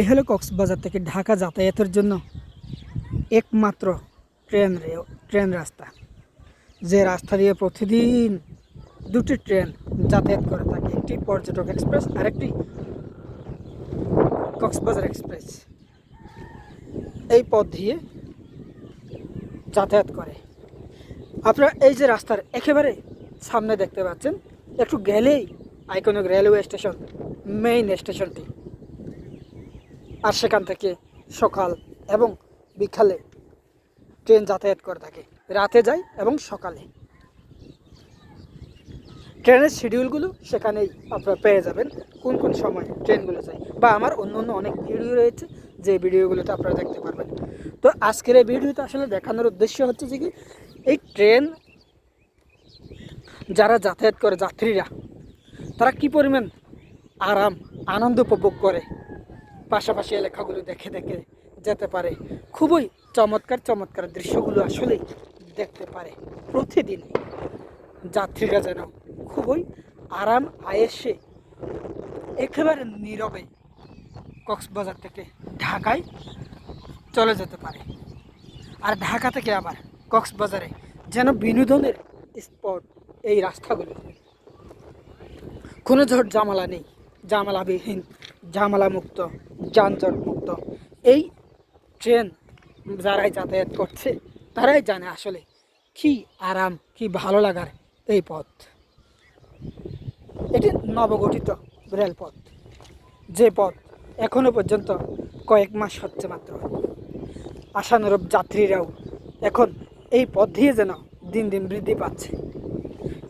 এ হলো কক্সবাজার থেকে ঢাকা যাতায়াতের জন্য একমাত্র ট্রেন ট্রেন রাস্তা। যে রাস্তা দিয়ে প্রতিদিন দুটি ট্রেন যাতায়াত করে থাকে, একটি পর্যটক এক্সপ্রেস আরেকটি কক্সবাজার এক্সপ্রেস। এই পথ দিয়ে যাতায়াত করে। আপনারা এই যে রাস্তার একেবারে সামনে দেখতে পাচ্ছেন, একটু গেলেই আইকনিক রেলওয়ে স্টেশন মেইন স্টেশনটি আর সেখান থেকে সকাল এবং বিকালে ট্রেন যাতায়াত করে থাকে। রাতে যায় এবং সকালে। ট্রেনের শিডিউলগুলো সেখানেই আপনারা পেয়ে যাবেন, কোন কোন সময় ট্রেনগুলো যায়। বা আমার অন্য অন্য অনেক ভিডিও রয়েছে, যে ভিডিওগুলোতে আপনারা দেখতে পারবেন। তো আজকের এই ভিডিওতে আসলে দেখানোর উদ্দেশ্য হচ্ছে যে কি, এই ট্রেন যারা যাতায়াত করে যাত্রীরা, তারা কি পরিমাণ আরাম, আনন্দ উপভোগ করে? পাশাপাশি এলাকাগুলো দেখে দেখে যেতে পারে। খুবই চমৎকার চমৎকার দৃশ্যগুলো আসলে দেখতে পারে প্রতিদিন। যাত্রীরা যেন খুবই আরাম, আয়েসে, একেবারে নীরবে কক্সবাজার থেকে ঢাকায় চলে যেতে পারে। আর ঢাকা থেকে আবার কক্সবাজারে যেন বিনোদনের স্পট এই রাস্তাগুলো। কোনো ঝড় জামালা নেই। জামালাবিহীন জামালা মুক্ত যানজট মুক্ত এই ট্রেন যারাই যাতায়াত করছে, তারাই জানে আসলে কি আরাম, কি ভালো লাগার এই পথ। এটি নবগঠিত রেলপথ, যে পথ এখনও পর্যন্ত কয়েক মাস হচ্ছে মাত্র। আশানুরূপ যাত্রীরাও এখন এই পথ দিয়ে যেন দিন দিন বৃদ্ধি পাচ্ছে।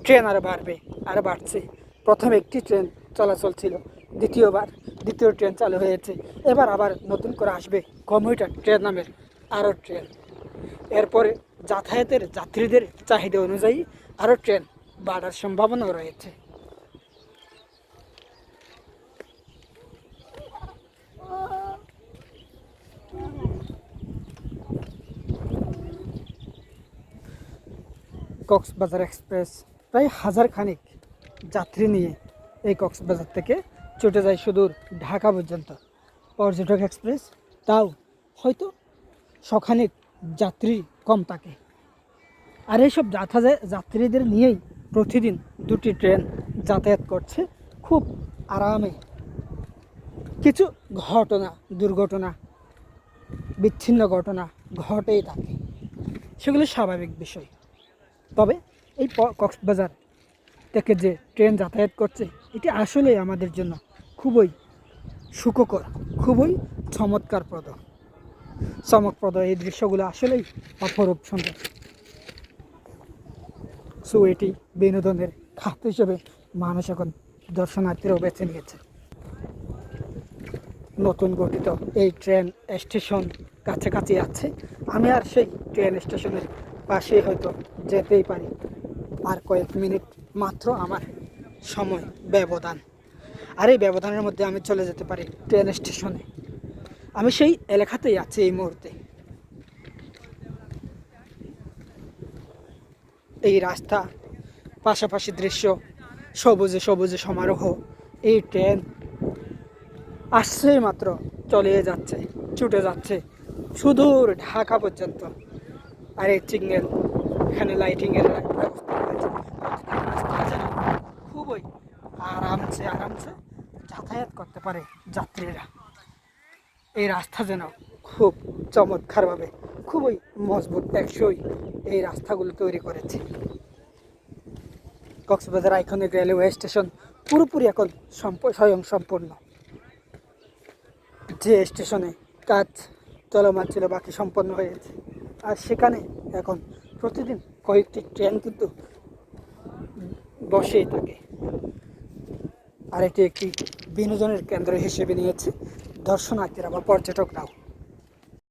ট্রেন আরও বাড়বে আরও বাড়ছে। প্রথমে একটি ট্রেন চলাচল ছিল, দ্বিতীয়বার দ্বিতীয় ট্রেন চালু হয়েছে। এবার আবার নতুন করে আসবে কমিউটার ট্রেন নামের আরও ট্রেন। এরপরে যাতায়াতের যাত্রীদের চাহিদা অনুযায়ী আরও ট্রেন বাড়ার সম্ভাবনাও রয়েছে। কক্সবাজার এক্সপ্রেস প্রায় হাজার খানিক যাত্রী নিয়ে এই কক্সবাজার থেকে ছুটে যায় সুদূর ঢাকা পর্যন্ত। পর্যটক এক্সপ্রেস, তাও হয়তো শখানেক যাত্রী কম থাকে। আর এইসব যাত্রা যাত্রীদের নিয়েই প্রতিদিন দুটি ট্রেন যাতায়াত করছে খুব আরামে। কিছু ঘটনা, দুর্ঘটনা, বিচ্ছিন্ন ঘটনা ঘটেই থাকে। সেগুলো স্বাভাবিক বিষয়। তবে এই কক্সবাজার থেকে যে ট্রেন যাতায়াত করছে, এটি আসলেই আমাদের জন্য খুবই সুখকর, খুবই চমৎকারপ্রদ। চমকপ্রদ এই দৃশ্যগুলো আসলেই অপরূপ সুন্দর। সো এটি বিনোদনের খাত হিসেবে মানুষ এখন দর্শনার্থীরাও বেছে নিয়েছে। নতুন গঠিত এই ট্রেন স্টেশন কাছাকাছি আছে। আমি আর সেই ট্রেন স্টেশনের পাশে হয়তো যেতেই পারি। আর কয়েক মিনিট মাত্র আমার সময় ব্যবধান। আর এই ব্যবধানের মধ্যে আমি চলে যেতে পারি ট্রেন স্টেশনে আমি সেই এলাকাতেই আছি এই মুহূর্তে। এই রাস্তা, পাশাপাশি দৃশ্য, সবুজে সবুজে সমারোহ, এই ট্রেন আসছেই মাত্র চলে যাচ্ছে, ছুটে যাচ্ছে, সুদূর ঢাকা পর্যন্ত। আর এই সিগন্যাল এখানে লাইটিংয়ের ব্যবস্থা রয়েছে খুবই আরামসে আরামসে করতে পারে যাত্রীরা। এই রাস্তা যেন খুব চমৎকারভাবে, খুবই মজবুত, টেকসই এই রাস্তাগুলো তৈরি করেছে। কক্সবাজার আইকনিক রেলওয়ে স্টেশন পুরোপুরি এখন স্বয়ং সম্পূর্ণ যে স্টেশনে কাজ চলমান ছিল, বাকি সম্পন্ন হয়েছে। আর সেখানে এখন প্রতিদিন কয়েকটি ট্রেন কিন্তু বসেই থাকে। আর এটি একটি বিনোদনের কেন্দ্র হিসেবে নিয়েছে দর্শনার্থীরা বা পর্যটকরাও।